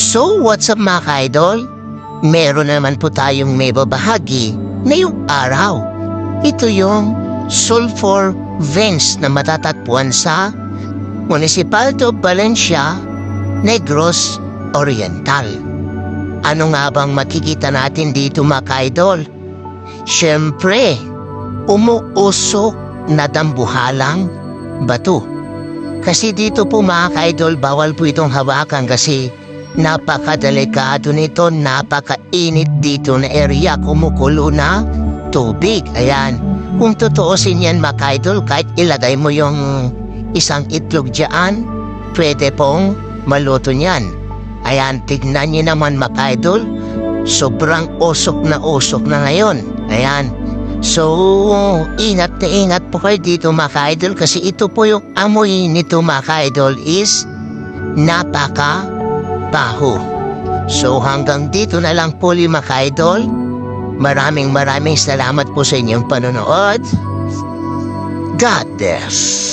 So, what's up mga ka-idol? Meron naman po tayong may babahagi ngayong araw. Ito yung sulfur vents na matatagpuan sa Municipality of Valencia, Negros Oriental. Ano nga bang makikita natin dito mga ka-idol? Siyempre, umuusok na dambuhalang bato. Kasi dito po mga ka-idol, bawal po itong hawakan kasi napakadelikado nito, napakainit dito na area, kumukulo na tubig. Ayan, kung totoosin yan mga ka-idol, kahit ilagay mo yung isang itlog dyan, pwede pong maluto niyan. Ayan, tignan niyo naman mga ka-idol, sobrang usok na usok na ngayon. Ayan, So, ingat na ingat po kayo dito mga ka-idol kasi ito po yung amoy nito mga ka-idol is napaka baho. So hanggang dito na lang po mga ka-idol. Maraming maraming salamat po sa inyong panonood. God bless.